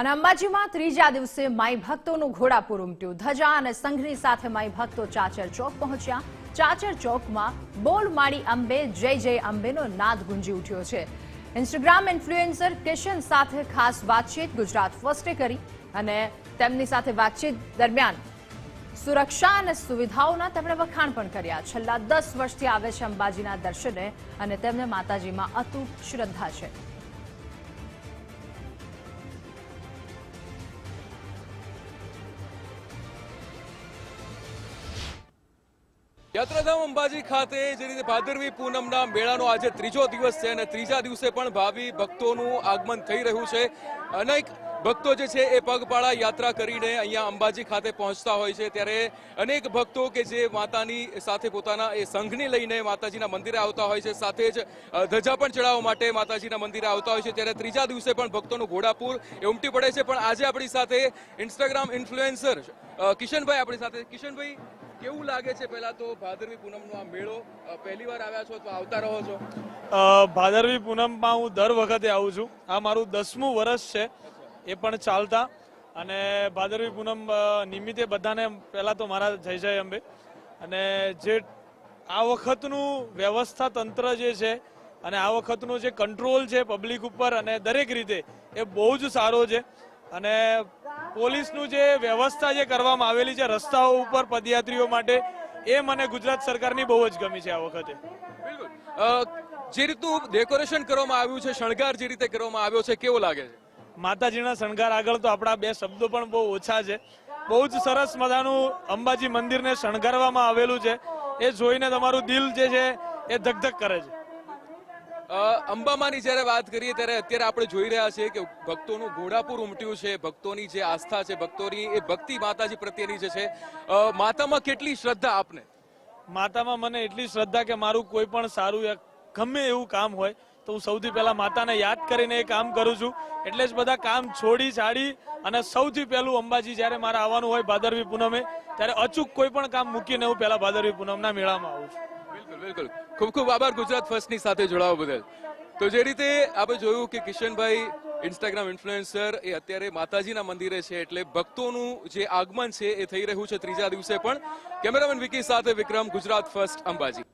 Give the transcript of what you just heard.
અને અંબાજીમાં ત્રીજા દિવસે માઈ ભક્તોનું ઘોડાપુર ઉમટ્યું. ધજા અને સંઘની સાથે માઈ ભક્તો ચાચર ચોક પહોંચ્યા. ચાચર ચોકમાં બોલ માળી અંબે, જય જય અંબેનો નાદ ગુંજી ઉઠ્યો છે. ઇન્સ્ટાગ્રામ ઇન્ફ્લુએન્સર કિશન સાથે ખાસ વાતચીત ગુજરાત ફર્સ્ટે કરી અને તેમની સાથે વાતચીત દરમિયાન સુરક્ષા અને સુવિધાઓના તેમણે વખાણ પણ કર્યા. છેલ્લા દસ વર્ષથી આવે છે અંબાજીના દર્શને અને તેમને માતાજીમાં અતૂટ શ્રદ્ધા છે. યાત્રાધામ અંબાજી ખાતે જે રીતે ભાદરવી પૂનમના મેળાનો આજે ત્રીજો દિવસ છે અને ત્રીજા દિવસે પણ ભાવિ ભક્તોનું આગમન થઈ રહ્યું છે. અનેક ભક્તો જે છે એ પગપાળા યાત્રા કરીને અહીંયા અંબાજી ખાતે પહોંચતા હોય છે. ત્યારે અનેક ભક્તો કે જે માતાની સાથે પોતાના એ સંઘને લઈને માતાજીના મંદિરે આવતા હોય છે. સાથે જ ધજા પણ ચડાવવા માટે માતાજીના મંદિરે આવતા હોય છે. ત્યારે ત્રીજા દિવસે પણ ભક્તોનું ઘોડાપુર એ ઉમટી પડે છે. પણ આજે આપણી સાથે ઇન્સ્ટાગ્રામ ઇન્ફ્લુએન્સર કિશનભાઈ આપણી સાથે. કિશનભાઈ કેવું લાગે છે પહેલા તો ભાદરવી પૂનમનો આ મેળો? પહેલી વાર આવ્યા છો તો આવતા રહો છો? ભાદરવી પૂનમમાં હું દર વખતે આવું છું. આ મારું દસમું વર્ષ છે. એ પણ ચાલતા. અને ભાદરવી પૂનમ નિમિત્તે બધાને પહેલાં તો મારા જય જય અંબે. અને જે આ વખતનું વ્યવસ્થા તંત્ર જે છે અને આ વખતનું જે કંટ્રોલ છે પબ્લિક ઉપર અને દરેક રીતે એ બહુ જ સારો છે. અને પોલીસનું જે વ્યવસ્થા જે કરવામાં આવેલી છે રસ્તાઓ ઉપર પદયાત્રીઓ માટે એ મને ગુજરાત સરકારની બહુ જ ગમી છે આ વખતે. જે રીતનું ડેકોરેશન કરવામાં આવ્યું છે શણગાર જે રીતે કરવામાં આવ્યો છે કેવો લાગે છે? માતાજીના શણગાર આગળ તો આપણા બે શબ્દો પણ બહુ ઓછા છે. બહુ જ સરસ મજાનું અંબાજી મંદિરને શણગારવામાં આવેલું છે. એ જોઈને તમારું દિલ જે છે એ ધકધક કરે છે. અંબામાની જ્યારે વાત કરીએ ત્યારે અત્યારે આપણે જોઈ રહ્યા છીએ કે ભક્તોનું ઘોડાપુર ઉમટ્યું છે, ભક્તોની જે આસ્થા છે, ભક્તોની એ ભક્તિ માતાજી પ્રત્યેની જે છે. માતામાં કેટલી શ્રદ્ધા આપને? માતામાં મને એટલી શ્રદ્ધા કે મારું કોઈ પણ સારું ગમે એવું કામ હોય તો હું સૌથી પહેલા માતાને યાદ કરીને એ કામ કરું છું. એટલે જ બધા કામ છોડી છાડી અને સૌથી પહેલું અંબાજી જ્યારે મારે આવવાનું હોય ભાદરવી પૂનમે, ત્યારે અચૂક કોઈ પણ કામ મૂકીને હું પહેલા ભાદરવી પૂનમના મેળામાં આવું છું. બિલકુલ. ખૂબ ખૂબ આભાર ગુજરાત ફર્સ્ટની સાથે જોડાવા બદલ. તો જે રીતે આપણે જોયું કે કિશનભાઈ ઇન્સ્ટાગ્રામ ઇન્ફ્લુએન્સર એ અત્યારે માતાજીના મંદિરે છે એટલે ભક્તોનું જે આગમન છે એ થઈ રહ્યું છે ત્રીજા દિવસે પણ. કેમેરામેન વિકી સાથે વિક્રમ, ગુજરાત ફર્સ્ટ અંબાજી.